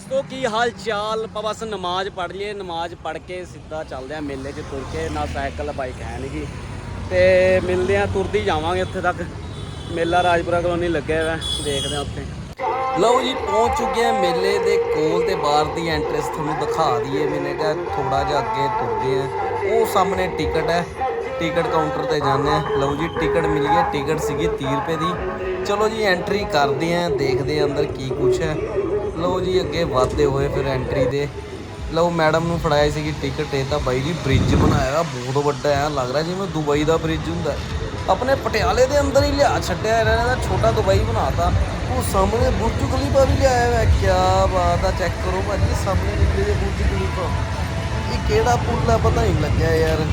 ਦੋਸਤੋ, ਕੀ ਹਾਲ ਚਾਲ? ਆਪਾਂ ਬਸ ਨਮਾਜ਼ ਪੜ੍ਹ ਲਈਏ, ਨਮਾਜ਼ ਪੜ੍ਹ ਕੇ ਸਿੱਧਾ ਚੱਲਦੇ ਆ ਮੇਲੇ 'ਚ ਤੁਰ ਕੇ, ਨਾ ਸਾਈਕਲ, ਬਾਈਕ ਹੈ ਨਹੀਂ ਗੀ। ਤੇ ਮਿਲਦੇ ਆ ਤੁਰਦੀ ਜਾਵਾਂਗੇ ਉੱਥੇ ਤੱਕ। ਮੇਲਾ ਰਾਜਪੁਰਾ ਕਲੋਨੀ ਲੱਗਿਆ ਹੋਇਆ, ਦੇਖਦੇ ਆ ਉੱਥੇ। ਲਓ ਜੀ, ਪਹੁੰਚ ਚੁੱਕੇ ਆ ਮੇਲੇ ਦੇ ਕੋਲ ਤੇ ਬਾਹਰ ਦੀ ਐਂਟਰੈਂਸ ਤੁਹਾਨੂੰ ਦਿਖਾ ਦਈਏ। ਮੈਨੇ ਕਿਹਾ ਥੋੜਾ ਜਿਹਾ ਅੱਗੇ ਤੁਰਦੇ ਆ ਉਹ ਸਾਹਮਣੇ ਟਿਕਟ ਹੈ। ਟਿਕਟ ਕਾਊਂਟਰ ਤੇ ਜਾਂਦੇ ਆ ਲਓ ਜੀ, ਟਿਕਟ ਮਿਲੀ ਹੈ। ਟਿਕਟ ਸੀਗੀ 30 ਰੁਪਏ ਦੀ। ਚਲੋ ਜੀ ਐਂਟਰੀ ਕਰਦੇ ਆ ਦੇਖਦੇ ਆ ਅੰਦਰ ਕੀ ਕੁਛ ਹੈ। ਲਓ ਜੀ, ਅੱਗੇ ਵਧਦੇ ਹੋਏ ਫਿਰ ਐਂਟਰੀ ਦੇ। ਲਓ ਮੈਡਮ ਨੂੰ ਫੜਾਏ ਸੀ ਕਿ ਟਿਕਟ ਇਹ ਤਾਂ ਬਾਈ ਜੀ ਬ੍ਰਿਜ ਬਣਾਇਆ ਬਹੁਤ ਵੱਡਾ ਹੈ ਲੱਗ ਰਿਹਾ ਜਿਵੇਂ ਦੁਬਈ ਦਾ ਬ੍ਰਿਜ ਹੁੰਦਾ। ਆਪਣੇ ਪਟਿਆਲੇ ਦੇ ਅੰਦਰ ਹੀ ਲਿਆ ਛੱਡਿਆ ਇਹਨਾਂ ਨੇ ਤਾਂ ਛੋਟਾ ਦੁਬਈ ਬਣਾਤਾ। ਉਹ ਸਾਹਮਣੇ ਬੁਰਜ ਖਲੀਫਾ ਵੀ ਲਿਆਇਆ ਹੋਇਆ ਕੀ ਬਾਤ ਆ ਚੈੱਕ ਕਰੋ ਭਾਜੀ, ਸਾਹਮਣੇ ਨਿਕਲੇ ਦੇ ਬੁਰਜ ਖਲੀਫਾ। ਇਹ ਕਿਹੜਾ ਪੁੱਲ ਹੈ ਪਤਾ ਨਹੀਂ ਲੱਗਿਆ ਯਾਰ।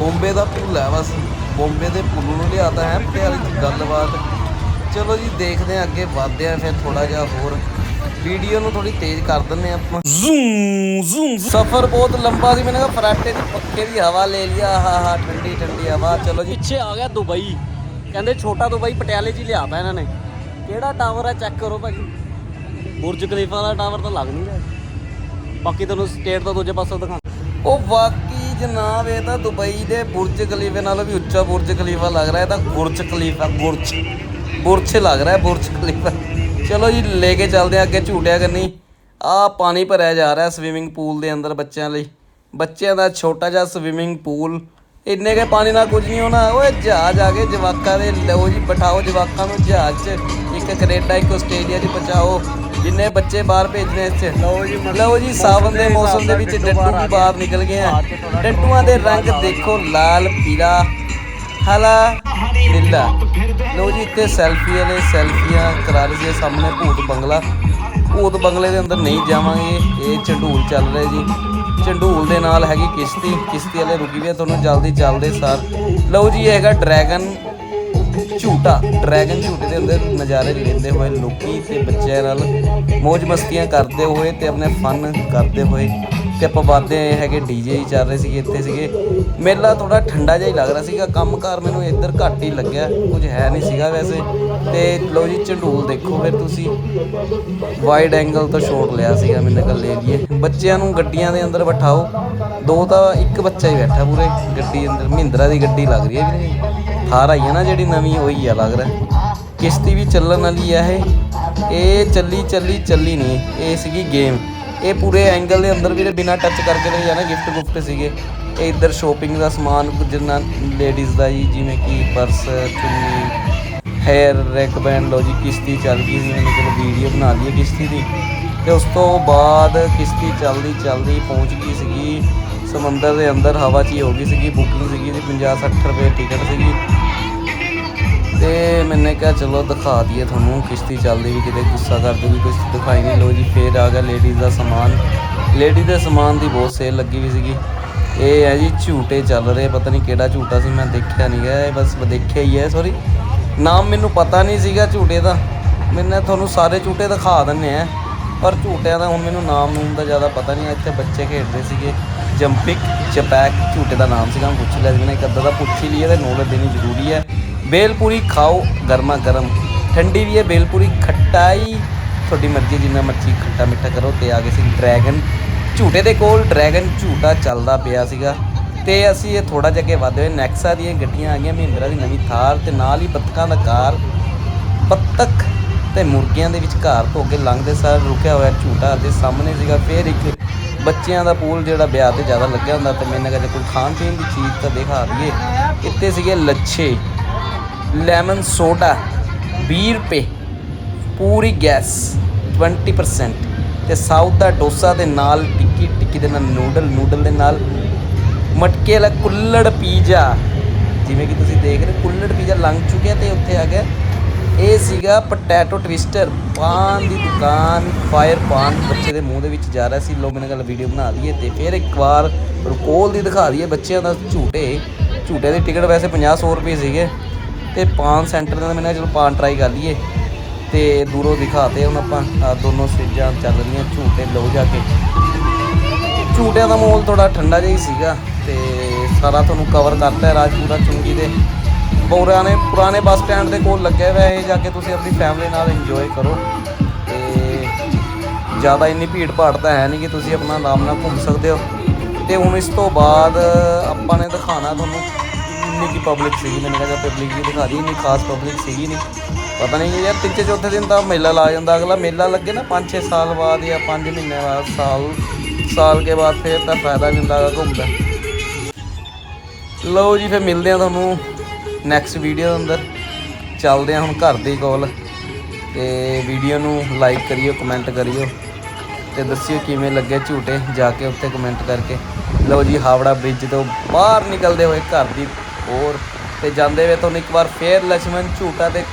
ਬੰਬੇ ਦਾ ਪੁੱਲ ਹੈ ਬਸ, ਬੰਬੇ ਦੇ ਪੁੱਲ ਨੂੰ ਲਿਆਤਾ ਹੈ, ਪਟਿਆਲੇ ਦੀ ਗੱਲਬਾਤ। ਚਲੋ ਜੀ, ਦੇਖਦੇ ਹਾਂ ਅੱਗੇ ਵਧਦੇ ਆ ਫਿਰ ਥੋੜਾ ਜਿਹਾ ਹੋਰ। ਵੀਡੀਓ ਨੂੰ ਥੋੜੀ ਤੇਜ਼ ਕਰ ਦਿੰਨੇ ਆ ਆਪਾਂ। ਜ਼ੂਮ ਜ਼ੂਮ ਸਫ਼ਰ ਬਹੁਤ ਲੰਬਾ ਸੀ ਮੈਨੇ ਕਿਹਾ ਫਰਾਟੇ ਦੀ ਪੱਖੇ ਦੀ ਹਵਾ ਲੈ ਲਿਆ ਹਾ ਹਾ ਠੰਡੀ ਠੰਡੀ ਹਵਾ ਚਲੋ ਜੀ। ਪਿੱਛੇ ਆ ਗਿਆ ਦੁਬਈ। ਕਹਿੰਦੇ ਛੋਟਾ ਦੁਬਈ ਪਟਿਆਲੇ 'ਚ ਹੀ ਲਿਆਤਾ ਇਹਨਾਂ ਨੇ। ਕਿਹੜਾ ਟਾਵਰ ਹੈ ਚੈੱਕ ਕਰੋ ਭਾਜੀ ਬੁਰਜ ਖਲੀਫਾ ਦਾ ਟਾਵਰ ਤਾਂ ਲੱਗ ਨਹੀਂ ਰਿਹਾ। ਬਾਕੀ ਤੁਹਾਨੂੰ ਸਟੇਟ ਤੋਂ ਦੂਜੇ ਪਾਸੋਂ ਦਿਖਾ ਉਹ ਵਾਕੀ ਜਨਾਬ ਇਹ ਤਾਂ ਦੁਬਈ ਦੇ ਬੁਰਜ ਖਲੀਫੇ ਨਾਲੋਂ ਵੀ ਉੱਚਾ ਬੁਰਜ ਖਲੀਫਾ ਲੱਗ ਰਿਹਾ। ਇਹ ਤਾਂ ਬੁਰਜ ਖਲੀਫਾ ਬੁਰਜ ਬੁਰਜ ਲੱਗ ਰਿਹਾ ਬੁਰਜ ਖਲੀਫਾ। ਚਲੋ ਜੀ ਲੈ ਕੇ ਚੱਲਦੇ ਆ ਅੱਗੇ ਝੂਟਿਆ ਕਰਨੀ ਆ ਪਾਣੀ ਭਰਿਆ ਜਾ ਰਿਹਾ ਸਵਿਮਿੰਗ ਪੂਲ ਦੇ ਅੰਦਰ ਬੱਚਿਆਂ ਲਈ। ਬੱਚਿਆਂ ਦਾ ਛੋਟਾ ਜਿਹਾ ਸਵਿਮਿੰਗ ਪੂਲ ਇੰਨੇ ਕੇ ਪਾਣੀ ਨਾਲ ਕੁਝ ਨਹੀਂ ਹੋਣਾ ਓਏ ਜਹਾਜ਼ ਆ ਗਏ ਜਵਾਕਾਂ ਦੇ। ਲਓ ਜੀ ਬਿਠਾਓ ਜਵਾਕਾਂ ਨੂੰ ਜਹਾਜ਼ 'ਚ। ਇੱਕ ਕੈਨੇਡਾ ਇੱਕ ਆਸਟ੍ਰੇਲੀਆ 'ਚ ਪਹੁੰਚਾਓ ਜਿੰਨੇ ਬੱਚੇ ਬਾਹਰ ਭੇਜਨੇ ਇਸ 'ਚ। ਲਓ ਜੀ ਲਓ ਜੀ ਸਾਵਨ ਦੇ ਮੌਸਮ ਦੇ ਵਿੱਚ ਡੱਡੂ ਵੀ ਬਾਹਰ ਨਿਕਲ ਗਏ ਆ। ਡੱਡੂਆਂ ਦੇ ਰੰਗ ਦੇਖੋ ਲਾਲ ਪੀਲਾ। ਹਲਾ। ਲਿੱਲਾ ਲਓ ਜੀ, ਇੱਥੇ ਸੈਲਫੀ ਵਾਲੇ ਸੈਲਫੀਆਂ ਕਰਾ ਰਹੇ ਸੀ ਸਾਹਮਣੇ ਭੂਤ ਬੰਗਲਾ। ਭੂਤ ਬੰਗਲੇ ਦੇ ਅੰਦਰ ਨਹੀਂ ਜਾਵਾਂਗੇ, ਇਹ ਚੰਡੂਲ ਚੱਲ ਰਿਹਾ ਜੀ। ਚੰਡੂਲ ਦੇ ਨਾਲ ਹੈਗੀ ਕਿਸ਼ਤੀ ਕਿਸ਼ਤੀ ਵਾਲੇ ਰੁਕੀ ਵੀ ਤੁਹਾਨੂੰ ਜਲਦੀ ਚੱਲਦੇ ਸਾਰ। ਲਓ ਜੀ, ਇਹ ਹੈਗਾ ਡਰੈਗਨ ਝੂਟਾ। ਡਰੈਗਨ ਝੂਟੇ ਦੇ ਅੰਦਰ ਨਜ਼ਾਰੇ ਲੈਂਦੇ ਹੋਏ ਲੋਕੀ ਤੇ ਬੱਚਿਆਂ ਨਾਲ ਮौज ਮਸਤੀਆਂ ਕਰਦੇ ਹੋਏ ਤੇ ਆਪਣੇ ਫਨ ਕਰਦੇ ਹੋਏ। ਤੇ ਆਪਾਂ ਵਾਦੇ ਹੈਗੇ ਡੀਜੇ ਹੀ ਚੱਲ ਰਹੇ ਸੀਗੇ, ਇੱਥੇ ਸੀਗੇ। ਮੇਲਾ ਥੋੜਾ ਠੰਡਾ ਜਿਹਾ ਹੀ ਲੱਗ ਰਿਹਾ ਸੀਗਾ। ਕੰਮਕਾਰ ਮੈਨੂੰ ਇੱਧਰ ਘੱਟ ਹੀ ਲੱਗਿਆ। ਕੁਝ ਹੈ ਨਹੀਂ ਸੀਗਾ ਵੈਸੇ। ਤੇ ਲਓ ਜੀ, ਝੰਡੂਲ ਦੇਖੋ ਫਿਰ ਤੁਸੀਂ। ਵਾਈਡ ਐਂਗਲ ਤੋਂ ਸ਼ਾਟ ਲਿਆ ਸੀਗਾ ਮੈਨੇ ਕੱਲ ਲੈ ਬੱਚਿਆਂ ਨੂੰ ਗੱਡੀਆਂ ਦੇ ਅੰਦਰ ਬਿਠਾਓ। ਦੋ ਤਾਂ ਇੱਕ ਬੱਚਾ ਹੀ ਬੈਠਾ ਪੂਰੇ ਗੱਡੀ ਅੰਦਰ। ਮਹਿੰਦਰਾ ਦੀ ਗੱਡੀ ਲੱਗ ਰਹੀ ਹੈ ਵੀਰੇ। ਥਾਰ ਆਈ ਹੈ ਨਾ ਜਿਹੜੀ ਨਵੀਂ, ਉਹੀ ਆ ਲੱਗ ਰਿਹਾ। ਕਿਸ਼ਤੀ ਵੀ ਚੱਲਣ ਵਾਲੀ ਆ ਇਹ। ਇਹ ਚੱਲੀ ਚੱਲੀ ਚੱਲੀ ਨਹੀਂ। ਇਹ ਸੀਗੀ ਗੇਮ ਇਹ ਪੂਰੇ ਐਂਗਲ ਦੇ ਅੰਦਰ ਵੀਰੇ ਬਿਨਾ ਟੱਚ ਕਰਕੇ ਨਹੀਂ ਜਾਣਾ ਗਿਫਟ ਗੁਫਟ ਸੀਗੇ। ਇਹ ਇੱਧਰ ਸ਼ੋਪਿੰਗ ਦਾ ਸਮਾਨ, ਜਿੰਨਾ ਲੇਡੀਜ਼ ਦਾ ਜੀ, ਜਿਵੇਂ ਕਿ ਪਰਸ ਚੁੰਨੀ ਹੈਅਰ ਰੈਕ ਬੈਂਡ ਲੋ ਜੀ, ਕਿਸ਼ਤੀ ਚੱਲ ਗਈ ਸੀ ਮੈंने ਚਲੋ ਵੀਡੀਓ ਬਣਾ ਲਈ ਹੈ ਕਿਸ਼ਤੀ ਦੀ। ਤੇ ਉਸ ਤੋਂ ਬਾਅਦ ਕਿਸ਼ਤੀ ਚੱਲਦੀ ਚੱਲਦੀ ਪਹੁੰਚ ਗਈ ਸੀਗੀ। ਸਮੁੰਦਰ ਦੇ ਅੰਦਰ ਹਵਾ 'ਚ ਹੀ ਹੋ ਗਈ ਸੀਗੀ ਬੁਕਿੰਗ ਸੀਗੀ ਦੀ 50 60 ਰੁਪਏ ਟਿਕਟ ਸੀਗੀ। ਤੇ ਮੈਨੇ ਕਿਹਾ, ਚਲੋ, ਦਿਖਾ ਦਈਏ ਤੁਹਾਨੂੰ, ਕਿਸ਼ਤੀ ਚੱਲਦੀ ਵੀ ਕਿਤੇ ਗੁੱਸਾ ਕਰ ਦੂਗੀ ਕੁਝ ਦਿਖਾਈ ਨਹੀਂ। ਲੋ ਜੀ, ਫੇਰ ਆ ਗਿਆ ਲੇਡੀਜ਼ ਦਾ ਸਮਾਨ। ਲੇਡੀ ਦੇ ਸਮਾਨ ਦੀ ਬਹੁਤ ਸੇਲ ਲੱਗੀ ਵੀ ਸੀਗੀ। ਇਹ ਹੈ ਜੀ, ਝੂਟੇ ਚੱਲ ਰਹੇ, ਪਤਾ ਨਹੀਂ ਕਿਹੜਾ ਝੂਟਾ ਸੀ, ਮੈਂ ਦੇਖਿਆ ਨਹੀਂ ਗਿਆ, ਇਹ ਬਸ ਦੇਖਿਆ ਹੀ ਹੈ ਸੌਰੀ ਨਾਮ ਮੈਨੂੰ ਪਤਾ ਨਹੀਂ ਸੀਗਾ ਝੂਟੇ ਦਾ। ਮੈਨੇ ਤੁਹਾਨੂੰ ਸਾਰੇ ਝੂਟੇ ਦਿਖਾ ਦਿੰਨੇ ਆ। ਪਰ ਝੂਟਿਆਂ ਦਾ ਹੁਣ ਮੈਨੂੰ ਨਾਮ ਨੂਮ ਦਾ ਜ਼ਿਆਦਾ ਪਤਾ ਨਹੀਂ ਇੱਥੇ ਬੱਚੇ ਖੇਡਦੇ ਸੀਗੇ ਜੰਪਿਕ ਚਪੈਕ ਝੂਟੇ ਦਾ ਨਾਮ ਸੀਗਾ, ਮੈਂ ਪੁੱਛ ਲਿਆ ਸੀ ਇੱਕ ਅੱਧਾ ਦਾ ਪੁੱਛ ਹੀ ਲਈਏ ਤੇ ਨੌਲੇਜ ਦੇਣੀ ਜ਼ਰੂਰੀ ਹੈ। ਬੇਲਪੂਰੀ ਖਾਓ ਗਰਮਾ ਗਰਮ। ਠੰਡੀ ਵੀ ਹੈ, ਬੇਲਪੂਰੀ ਖੱਟਾਈ। ਤੁਹਾਡੀ ਮਰਜ਼ੀ, ਜਿੰਨਾ ਮਰਜ਼ੀ ਖੱਟਾ ਮਿੱਠਾ ਕਰੋ, ਤੇ ਆ ਗਏ ਸੀ ਡਰੈਗਨ। ਝੂਟੇ ਦੇ ਕੋਲ ਡਰੈਗਨ ਝੂਟਾ ਚੱਲਦਾ ਪਿਆ ਸੀਗਾ। ਤੇ ਅਸੀਂ ਇਹ ਥੋੜਾ ਜਿਹਾ ਅੱਗੇ ਵਧਦੇ ਹੋਏ ਨੈਕਸਾ ਦੀਆਂ ਗੱਡੀਆਂ ਆ ਗਈਆਂ, ਮਹਿੰਦਰਾ ਦੀ ਨਵੀਂ ਥਾਰ ਤੇ ਨਾਲ ਹੀ ਬੱਤਕਾਂ ਦਾ ਕਾਰ। ਬੱਤਕ ਤੇ ਮੁਰਗੀਆਂ ਦੇ ਵਿਚਕਾਰ ਤੋਂ ਅੱਗੇ ਲੰਘਦੇ ਸਾਰ ਰੁਕਿਆ ਹੋਇਆ ਝੂਟਾ ਤੇ ਸਾਹਮਣੇ ਸੀਗਾ। ਫੇਰ ਇੱਕ ਬੱਚਿਆਂ ਦਾ ਪੂਲ ਜਿਹੜਾ ਵਿਆਹ ਤੇ ਜ਼ਿਆਦਾ ਲੱਗਿਆ ਹੁੰਦਾ ਤੇ ਮੈਨੇ ਕਿਹਾ ਕੋਈ ਖਾਣ ਪੀਣ ਦੀ ਚੀਜ਼ ਤਾਂ ਦਿਖਾ ਦਈਏ। ਇੱਥੇ ਸੀਗੇ ਲੱਛੇ, ਲੈਮਨ ਸੋਡਾ 20 ਰੁਪਏ, ਪੂਰੀ ਗੈਸ 20% ਤੇ ਸਾਊਥ ਦਾ ਡੋਸਾ ਦੇ ਨਾਲ ਟਿੱਕੀ ਟਿੱਕੀ ਦੇ ਨਾਲ ਨੂਡਲ ਨੂਡਲ ਦੇ ਨਾਲ ਮਟਕੇ ਵਾਲਾ ਕੁੱਲੜ ਪੀਜ਼ਾ। ਜਿਵੇਂ ਕਿ ਤੁਸੀਂ ਦੇਖ ਰਹੇ ਕੁੱਲੜ ਪੀਜ਼ਾ ਲੰਘ ਚੁੱਕਿਆ ਤੇ ਉੱਥੇ ਆ ਗਿਆ। ਇਹ ਸੀਗਾ ਪੋਟੈਟੋ ਟਵਿਸਟਰ। ਪਾਨ ਦੀ ਦੁਕਾਨ, ਫਾਇਰ ਪਾਨ, ਬੱਚੇ ਦੇ ਮੂੰਹ ਦੇ ਵਿੱਚ ਜਾ ਰਿਹਾ ਸੀ। ਲੋ ਮੈਨੇ ਗੱਲ ਵੀਡੀਓ ਬਣਾ ਲਈਏ ਤੇ ਫਿਰ ਇੱਕ ਵਾਰ ਰਕੋਲ ਦੀ ਦਿਖਾ ਦਈਏ ਬੱਚਿਆਂ ਦਾ ਝੂਟੇ। ਝੂਟੇ ਦੀ ਟਿਕਟ ਵੈਸੇ 50 100 ਰੁਪਏ ਸੀਗੇ। ਤੇ ਪਾਨ ਸੈਂਟਰ ਦਾ ਮੈਨੇ ਚਲੋ ਪਾਨ ਟਰਾਈ ਕਰ ਲਈਏ। ਤੇ ਦੂਰੋਂ ਦਿਖਾਤੇ ਹੁਣ ਆਪਾਂ ਦੋਨੋਂ ਸਟੇਜਾਂ ਚੱਲ ਰਹੀਆਂ ਝੂਟੇ। ਲਓ ਜਾ ਕੇ। ਝੂਟਿਆਂ ਦਾ ਮਾਹੌਲ ਥੋੜਾ ਠੰਡਾ ਜਿਹਾ ਹੀ ਸੀਗਾ ਤੇ ਸਾਰਾ ਤੁਹਾਨੂੰ ਕਵਰ ਕਰਤਾ ਹੈ ਰਾਜਪੂਰਾ ਚੁੰਗੀ ਦੇ। ਪੁਰਾਣੇ ਪੁਰਾਣੇ ਬੱਸ ਸਟੈਂਡ ਦੇ ਕੋਲ ਲੱਗਿਆ ਹੋਇਆ ਇਹ ਜਾ ਕੇ ਤੁਸੀਂ ਆਪਣੀ ਫੈਮਿਲੀ ਨਾਲ ਇੰਜੋਏ ਕਰੋ। ਤੇ ਜ਼ਿਆਦਾ ਇੰਨੀ ਭੀੜ ਭਾੜ ਤਾਂ ਹੈ ਨਹੀਂ ਕਿ ਤੁਸੀਂ ਆਪਣਾ ਨਾਮ ਨਾਲ ਘੁੰਮ ਸਕਦੇ ਹੋ। ਤੇ ਹੁਣ ਇਸ ਤੋਂ ਬਾਅਦ ਆਪਾਂ ਨੇ ਦਿਖਾਣਾ ਤੁਹਾਨੂੰ ਇੰਨੀ ਕੀ ਪਬਲਿਕ ਸੀਗੀ, ਮੈਨੂੰ ਕਹਿੰਦਾ ਪਬਲਿਕ ਵੀ ਦਿਖਾ ਦੀ ਇੰਨੀ ਖਾਸ ਪਬਲਿਕ ਸੀਗੀ ਨਹੀਂ। ਪਤਾ ਨਹੀਂ ਯਾਰ ਤੀਜੇ ਚੌਥੇ ਦਿਨ ਤਾਂ ਮੇਲਾ ਲਾ ਜਾਂਦਾ, ਅਗਲਾ ਮੇਲਾ ਲੱਗੇ ਨਾ 5-6 ਸਾਲ ਬਾਅਦ ਜਾਂ 5 ਮਹੀਨੇ ਬਾਅਦ, ਸਾਲ ਸਾਲ ਕੇ ਬਾਅਦ ਫਿਰ ਤਾਂ ਫਾਇਦਾ ਵੀ ਹੁੰਦਾ, ਘੁੰਮਦਾ। ਲਓ ਜੀ, ਫਿਰ ਮਿਲਦੇ ਆ ਤੁਹਾਨੂੰ। ਨੈਕਸਟ ਵੀਡੀਓ ਅੰਦਰ ਚੱਲਦੇ ਆ ਹੁਣ ਘਰ ਦੀ ਕੋਲ ਤੇ ਵੀਡੀਓ ਨੂੰ ਲਾਈਕ ਕਰਿਓ ਕਮੈਂਟ ਕਰਿਓ ਤੇ ਦੱਸਿਓ ਕਿਵੇਂ ਲੱਗੇ ਝੂਟੇ, ਜਾ ਕੇ ਉੱਥੇ ਕਮੈਂਟ ਕਰਕੇ। ਲਓ ਜੀ, ਹਾਵੜਾ ਬ੍ਰਿਜ ਤੋਂ ਬਾਹਰ ਨਿਕਲਦੇ ਹੋਏ ਘਰ ਦੀ ਹੋਰ ਤੇ ਜਾਂਦੇ ਹੋਏ ਤੁਹਾਨੂੰ ਇੱਕ ਵਾਰ ਫੇਰ ਲక్ష్మణ ਝੂਟਾ ਤੇ